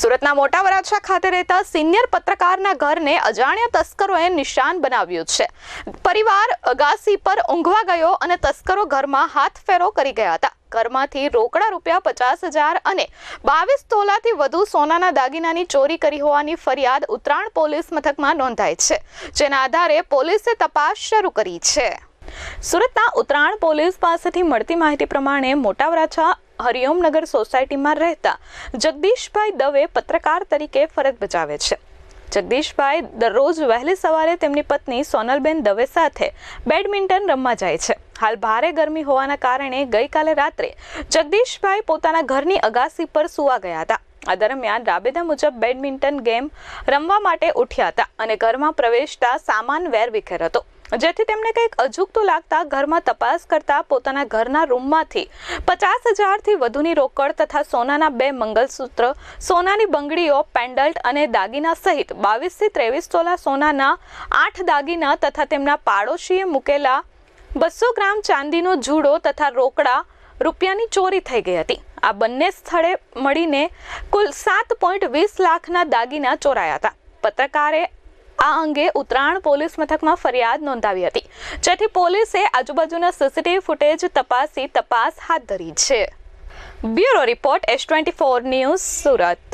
સુરતના મોટા વરાછા ખાતે રહેતા સિનિયર પત્રકારના ઘરને અજાણ્યા તસ્કરોએ નિશાન બનાવ્યું છે. પરિવાર અગાસી પર ઊંઘવા ગયો અને તસ્કરો ઘરમાં હાથ ફેરો કરી ગયા હતા. ઘરમાંથી રોકડા રૂપિયા પચાસ હજાર અને બાવીસ તોલાથી વધુ સોનાના દાગીનાની ચોરી કરી હોવાની ફરિયાદ ઉત્તરાયણ પોલીસ મથકમાં નોંધાઈ છે. જેના આધારે પોલીસે તપાસ શરૂ કરી છે. સુરતના ઉત્તરાયણ પોલીસ પાસેથી મળતી માહિતી પ્રમાણે મોટા વરાછા હરિઓમનગર સોસાયટીમાં રહેતા જગદીશભાઈ દવે પત્રકાર તરીકે ફરજ બજાવે છે. જગદીશભાઈ દરરોજ વહેલી સવારે તેમની પત્ની સોનલબેન દવે સાથે બેડમિન્ટન રમવા જાય છે. હાલ ભારે ગરમી હોવાના કારણે ગઈકાલે રાત્રે જગદીશભાઈ પોતાના ઘરની અગાસી પર સૂવા ગયા હતા. આ દરમિયાન રાબેદા મુજબ બેડમિન્ટન ગેમ રમવા માટે ઉઠ્યા હતા અને ઘરમાં પ્રવેશતા સામાન વેર વિખેર હતો. જેથી તેમને કંઈક અજુગતું લાગતા ઘરમાં તપાસ કરતા પોતાના ઘરના રૂમમાંથી પચાસ હજારથી વધુની રોકડ તથા સોનાના બે મંગલસૂત્ર, સોનાની બંગડીઓ, પેન્ડલ્ટ અને દાગીના સહિત બાવીસથી ત્રેવીસ તોલા સોનાના આઠ દાગીના તથા તેમના પાડોશીએ મૂકેલા બસો ગ્રામ ચાંદીનો જુડો તથા રોકડા રૂપિયાની ચોરી થઈ ગઈ હતી. આ બંને સ્થળે મળીને કુલ સાત પોઈન્ટ વીસ લાખના દાગીના ચોરાયા હતા. પત્રકારે આ અંગે ઉત્તરાયણ પોલીસ મથકમાં ફરિયાદ નોંધાવી હતી. જેથી પોલીસે આજુબાજુના સીસીટીવી ફૂટેજ તપાસી તપાસ હાથ ધરી છે. Bureau report S twenty four news Surat.